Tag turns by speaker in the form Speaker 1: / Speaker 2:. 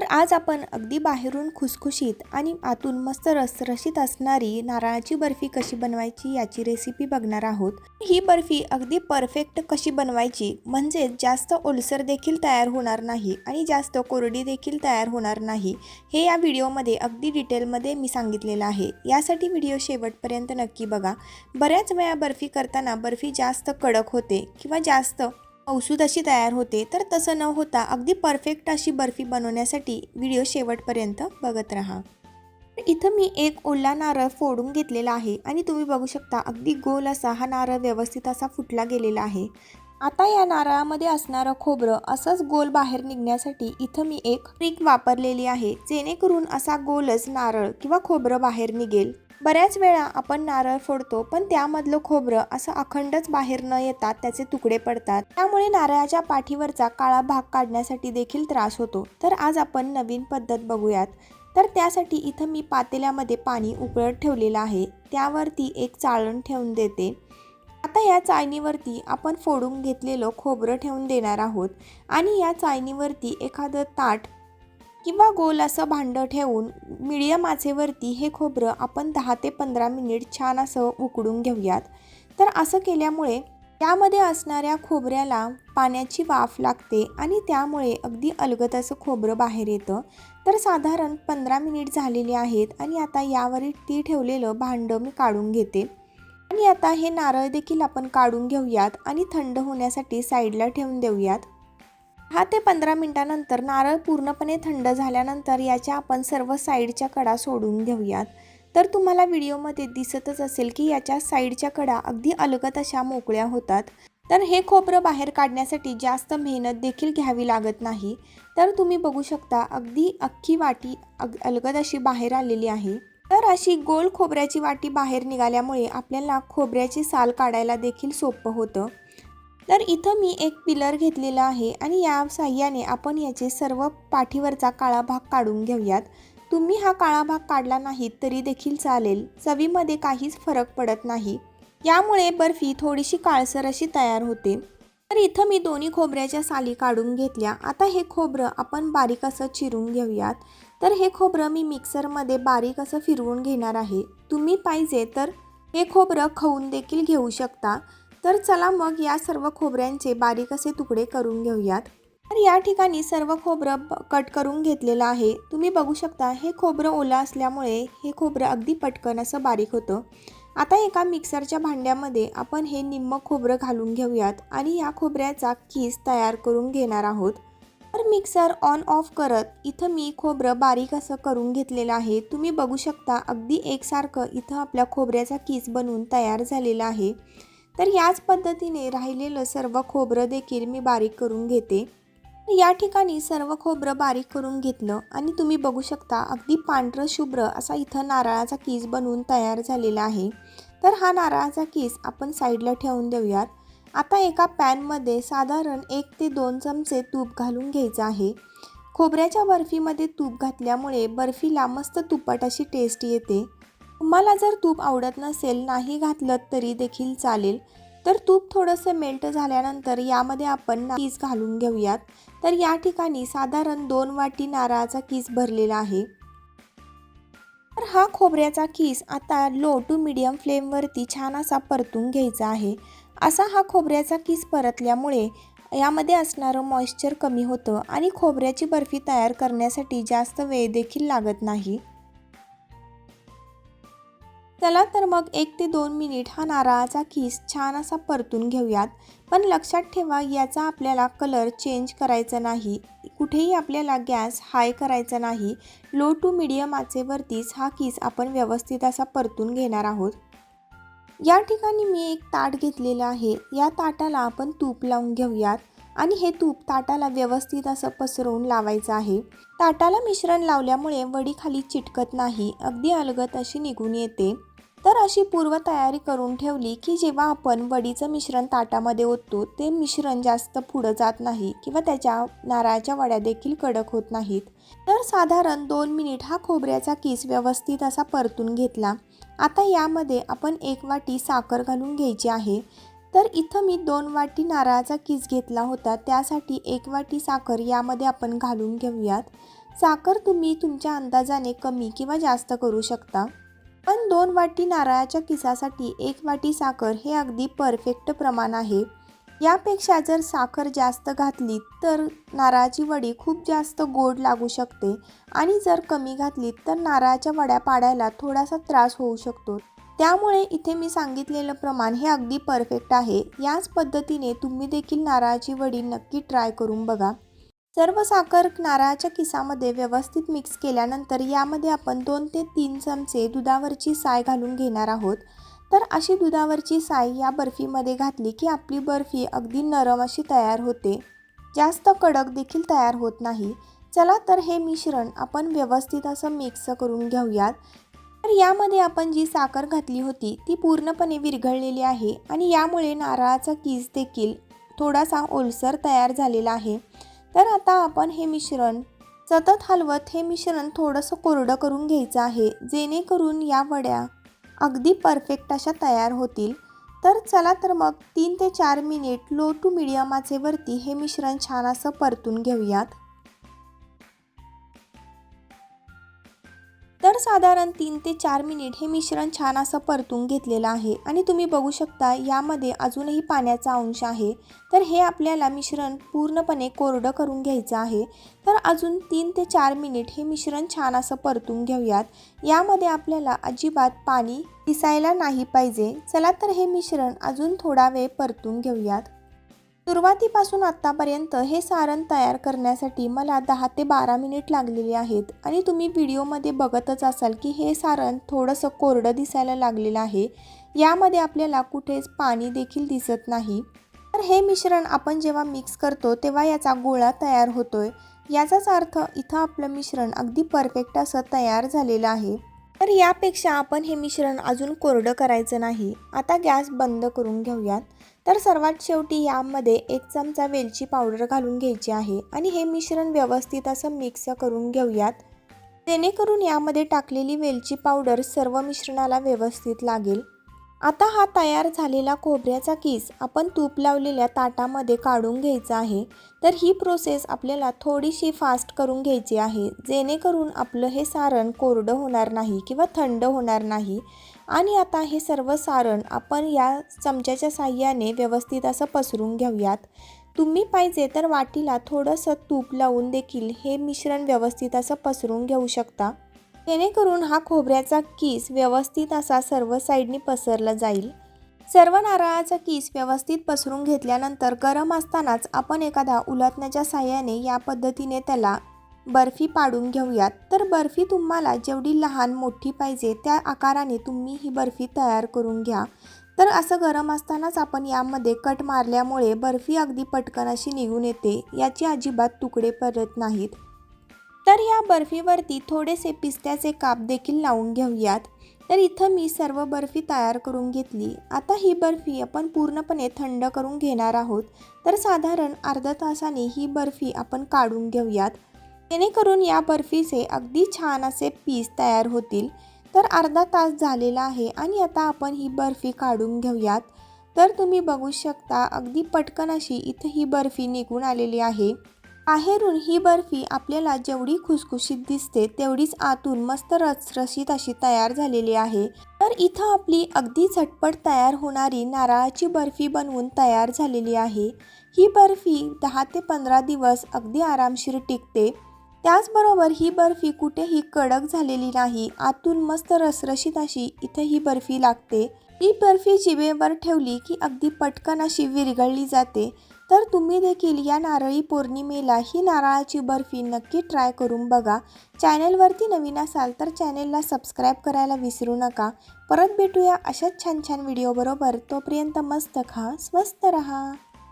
Speaker 1: तर आज आपण अगदी बाहेरून खुसखुशीत आणि आतून मस्त रसरशीत असणारी नारळाची बर्फी कशी बनवायची याची रेसिपी बघणार आहोत. ही बर्फी अगदी परफेक्ट कशी बनवायची म्हणजेच जास्त ओलसर देखील तयार होणार नाही आणि जास्त कोरडी देखील तयार होणार नाही हे या व्हिडिओमध्ये अगदी डिटेलमध्ये मी सांगितलेलं आहे. यासाठी व्हिडिओ शेवटपर्यंत नक्की बघा. बऱ्याच वेळा बर्फी करताना बर्फी जास्त कडक होते किंवा जास्त औषध अशी तयार होते तर तसं न होता अगदी परफेक्ट अशी बर्फी बनवण्यासाठी व्हिडिओ शेवटपर्यंत बघत राहा. इथं मी एक ओला नारळ फोडून घेतलेला आहे आणि तुम्ही बघू शकता अगदी गोल असा हा नारळ व्यवस्थित असा फुटला गेलेला आहे. आता या नारळामध्ये असणारं खोबरं असंच गोल बाहेर निघण्यासाठी इथं मी एक ट्रिक वापरलेली आहे जेणेकरून असा गोलच नारळ किंवा खोबरं बाहेर निघेल. बऱ्याच वेळा आपण नारळ फोडतो पण त्यामधलं खोबरं असं अखंडच बाहेर न येतात त्याचे तुकडे पडतात. त्यामुळे नारळाच्या पाठीवरचा काळा भाग काढण्यासाठी देखील त्रास होतो. तर आज आपण नवीन पद्धत बघूयात. तर त्यासाठी इथं मी पातेल्यामध्ये पाणी उकळत ठेवलेलं आहे. त्यावरती एक चाळण ठेवून देते. आता या चाळणीवरती आपण फोडून घेतलेलं खोबरं ठेवून देणार आहोत. आणि या चाळणीवरती एखादं ताट किंवा गोल असं भांडं ठेवून मिडियम आचेवरती हे खोबरं आपण दहा ते पंधरा मिनिट छान असं उकडून घेऊयात. तर असं केल्यामुळे त्यामध्ये असणाऱ्या खोबऱ्याला पाण्याची वाफ लागते आणि त्यामुळे अगदी अलगत असं खोबरं बाहेर येतं. तर साधारण पंधरा मिनिट झालेले आहेत आणि आता यावरील ती ठेवलेलं भांडं मी काढून घेते. आणि आता हे नारळ देखील आपण काढून घेऊयात आणि थंड होण्यासाठी साईडला ठेवून देऊयात. दहा ते पंधरा मिनटानंतर नारळ पूर्णपणे थंड झाल्यानंतर याच्या आपण सर्व साईडच्या कडा सोडून घेऊयात. तर तुम्हाला व्हिडिओमध्ये दिसतच असेल की याच्या साईडच्या कडा अगदी अलगत अशा मोकळ्या होतात. तर हे खोबरं बाहेर काढण्यासाठी जास्त मेहनत देखील घ्यावी लागत नाही. तर तुम्ही बघू शकता अगदी अख्खी वाटी अग अलगद अशी बाहेर आलेली आहे. तर अशी गोल खोबऱ्याची वाटी बाहेर निघाल्यामुळे आपल्याला खोबऱ्याची साल काढायला देखील सोपं होतं. तर इथं मी एक पिलर घेतलेला आहे आणि या साह्याने आपण याचे सर्व पाठीवरचा काळा भाग काढून घेऊयात. तुम्ही हा काळा भाग काढला नाहीत तरी देखील चालेल. चवीमध्ये काहीच फरक पडत नाही. यामुळे बर्फी थोडीशी काळसर अशी तयार होते. तर इथं मी दोन्ही खोबऱ्याच्या साली काढून घेतल्या. आता हे खोबरं आपण बारीक असं चिरून घेऊयात. तर हे खोबरं मी मिक्सरमध्ये बारीक असं फिरवून घेणार आहे. तुम्ही पाहिजे तर हे खोबरं खाऊन देखील घेऊ शकता. तर चला मग या सर्व खोबऱ्यांचे बारीक असे तुकडे करून घेऊयात. तर या ठिकाणी सर्व खोबरं ब- कट करून घेतलेलं आहे. तुम्ही बघू शकता हे खोबरं ओलं असल्यामुळे हे खोबरं अगदी पटकन असं बारीक होतं. आता एका मिक्सरच्या भांड्यामध्ये आपण हे निम्म खोबरं घालून घेऊयात आणि या खोबऱ्याचा कीस तयार करून घेणार आहोत. तर मिक्सर ऑन ऑफ करत इथं मी खोबरं बारीक असं करून घेतलेलं आहे. तुम्ही बघू शकता अगदी एकसारखं इथं आपल्या खोबऱ्याचा कीस बनवून तयार झालेला आहे. तर याच पद्धतीने राहिलेलं सर्व खोबरं देखील मी बारीक करून घेते. या ठिकाणी सर्व खोबरं बारीक करून घेतलं आणि तुम्ही बघू शकता अगदी पांढरं शुभ्र असा इथं नारळाचा कीस बनवून तयार झालेला आहे. तर हा नारळाचा कीस आपण साईडला ठेवून देऊयात. आता एका पॅनमध्ये साधारण एक ते दोन चमचे तूप घालून घ्यायचं आहे. खोबऱ्याच्या बर्फीमध्ये तूप घातल्यामुळे बर्फीला मस्त तुपट अशी टेस्ट येते. तुम्हाला जर तूप आवडत नसेल नाही घातलं तरी देखील चालेल. तर तूप थोडंसं मेल्ट झाल्यानंतर यामध्ये आपण कीस घालून घेऊयात. तर या ठिकाणी साधारण दोन वाटी नारळाचा कीस भरलेला आहे. तर हा खोबऱ्याचा कीस आता लो टू मिडियम फ्लेमवरती छान असा परतून घ्यायचा आहे. असा हा खोबऱ्याचा कीस परतल्यामुळे यामध्ये असणारं मॉइश्चर कमी होतं आणि खोबऱ्याची बर्फी तयार करण्यासाठी जास्त वेळ देखील लागत नाही. चला तर मग एक ते दोन मिनिट हा नारळाचा खीस छान असा परतून घेऊयात. पण लक्षात ठेवा याचा आपल्याला कलर चेंज करायचा नाही. कुठेही आपल्याला गॅस हाय करायचा नाही. लो टू मिडियम आचेवरतीच हा किस आपण व्यवस्थित असा परतून घेणार आहोत. या ठिकाणी मी एक ताट घेतलेलं आहे. या ताटाला आपण तूप लावून घेऊयात. आणि हे तूप ताटाला व्यवस्थित असं पसरवून लावायचं आहे. ताटाला मिश्रण लावल्यामुळे वडी खाली चिटकत नाही. अगदी अलगत अशी निघून येते. तर अशी पूर्वतयारी करून ठेवली की जेव्हा आपण वडीचं मिश्रण ताटामध्ये ओततो ते मिश्रण जास्त पुढं जात नाही किंवा त्याच्या नारळाच्या वड्या देखील कडक होत नाहीत. तर साधारण दोन मिनिट हा खोबऱ्याचा किस व्यवस्थित असा परतून घेतला. आता यामध्ये आपण एक वाटी साखर घालून घ्यायची आहे. तर इथं मी दोन वाटी नारळाचा किस घेतला होता त्यासाठी एक वाटी साखर यामध्ये आपण घालून घेऊयात. साखर तुम्ही तुमच्या अंदाजाने कमी किंवा जास्त करू शकता. पण दोन वाटी नारळाच्या किसासाठी एक वाटी साखर हे अगदी परफेक्ट प्रमाण आहे. यापेक्षा जर साखर जास्त घातली तर नारळाची वडी खूप जास्त गोड लागू शकते आणि जर कमी घातली तर नारळाच्या वड्या पाडायला थोडासा त्रास होऊ शकतो. त्यामुळे इथे मी सांगितलेलं प्रमाण हे अगदी परफेक्ट आहे. याच पद्धतीने तुम्ही देखील नारळाची वडी नक्की ट्राय करून बघा. सर्व साखर नारळाच्या किसामध्ये व्यवस्थित मिक्स केल्यानंतर यामध्ये आपण दोन ते तीन चमचे दुधावरची साय घालून घेणार आहोत. तर अशी दुधावरची साय या बर्फीमध्ये घातली की आपली बर्फी अगदी नरम अशी तयार होते. जास्त कडक देखील तयार होत नाही. चला तर हे मिश्रण आपण व्यवस्थित असं मिक्स करून घेऊयात. तर यामध्ये आपण जी साखर घातली होती ती पूर्णपणे विरघळलेली आहे आणि यामुळे नारळाचा कीस देखील थोडासा ओलसर तयार झालेला आहे. तर आता आपण हे मिश्रण सतत हलवत हे मिश्रण थोडंसं कोरडं करून घ्यायचं आहे. जेणेकरून या वड्या अगदी परफेक्ट अशा तयार होतील. तर चला तर मग तीन ते चार मिनिट लो टू मिडियम आचेवरती हे मिश्रण छान असं परतून घेऊयात. तर साधारण तीन ते चार मिनिट हे मिश्रण छान असं परतून घेतलेलं आहे. आणि तुम्ही बघू शकता यामध्ये अजूनही पाण्याचा अंश आहे. तर हे आपल्याला मिश्रण पूर्णपणे कोरडं करून घ्यायचं आहे. तर अजून तीन ते चार मिनिट हे मिश्रण छान असं परतून घेऊयात. यामध्ये आपल्याला अजिबात पाणी दिसायला नाही पाहिजे. चला तर हे मिश्रण अजून थोडा वेळ परतून घेऊयात. सुरुवातीपासून आत्तापर्यंत हे सारण तयार करण्यासाठी मला दहा ते बारा मिनिट लागलेले आहेत आणि तुम्ही व्हिडिओमध्ये बघतच असाल की हे सारण थोडंसं कोरडं दिसायला लागलेलं आहे. यामध्ये आपल्याला कुठेच पाणी देखील दिसत नाही. तर हे मिश्रण आपण जेव्हा मिक्स करतो तेव्हा याचा गोळा तयार होतोय. याचाच अर्थ इथं आपलं मिश्रण अगदी परफेक्ट असं तयार झालेलं आहे. तर यापेक्षा आपण हे मिश्रण अजून कोरडं करायचं नाही. आता गॅस बंद करून घेऊयात. तर सर्वात शेवटी यामध्ये एक चमचा वेलची पावडर घालून घ्यायची आहे आणि हे मिश्रण व्यवस्थित असं मिक्स करून घेऊयात. जेणेकरून यामध्ये टाकलेली वेलची पावडर सर्व मिश्रणाला व्यवस्थित लागेल. आता हा तयार झालेला खोबऱ्याचा किस आपण तूप लावलेल्या ताटामध्ये काढून घ्यायचा आहे. तर ही प्रोसेस आपल्याला थोडीशी फास्ट करून घ्यायची आहे जेणेकरून आपलं हे सारण कोरडं होणार नाही किंवा थंड होणार नाही. आणि आता हे सर्व सारण आपण या चमच्याच्या साह्याने व्यवस्थित असं पसरून घेऊयात. तुम्ही पाहिजे तर वाटीला थोडंसं तूप लावून देखील हे मिश्रण व्यवस्थित असं पसरून घेऊ शकता. जेणेकरून हा खोबऱ्याचा किस व्यवस्थित असा सर्व साईडनी पसरला जाईल. सर्व नारळाचा किस व्यवस्थित पसरून घेतल्यानंतर गरम असतानाच आपण एखादा उलटण्याच्या साह्याने या पद्धतीने त्याला बर्फी पाडून घेऊयात. तर बर्फी तुम्हाला जेवढी लहान मोठी पाहिजे त्या आकाराने तुम्ही ही बर्फी तयार करून घ्या. तर असं गरम असतानाच आपण यामध्ये कट मारल्यामुळे बर्फी अगदी पटकन अशी निघून येते. याची अजिबात तुकडे पडत नाहीत. तर या बर्फीवरती थोडेसे पिस्त्याचे काप देखील लावून घेऊयात. तर इथं मी सर्व बर्फी तयार करून घेतली. आता ही बर्फी आपण पूर्णपणे थंड करून घेणार आहोत. तर साधारण अर्धा तासाने ही बर्फी आपण काढून घेऊयात. जेणेकरून या बर्फीचे अगदी छान असे पीस तयार होतील. तर अर्धा तास झालेला आहे आणि आता आपण ही बर्फी काढून घेऊयात. तर तुम्ही बघू शकता अगदी पटकन अशी इथं ही बर्फी निघून आलेली आहे. बाहेरून ही बर्फी आपल्याला जेवढी खुसखुशीत दिसते तेवढीच आतून मस्त रसरशीत अशी तयार झालेली आहे. तर इथं आपली अगदी झटपट तयार होणारी नारळाची बर्फी बनवून तयार झालेली आहे. ही बर्फी दहा ते पंधरा दिवस अगदी आरामशीर टिकते. त्याचबरोबर ही बर्फी कुठेही कडक झालेली नाही. आतून मस्त रसरशीत अशी इथं ही बर्फी लागते. ही बर्फी जिभेवर ठेवली की अगदी पटकन अशी विरघळली जाते. तर तुम्ही देखील या नारळी पौर्णिमेला ही नारळाची बर्फी नक्की ट्राय करून बघा. चॅनलवरती नवीन असाल तर चॅनेलला सबस्क्राईब करायला विसरू नका. परत भेटूया अशाच छान छान व्हिडिओबरोबर तोपर्यंत मस्त खा स्वस्त रहा.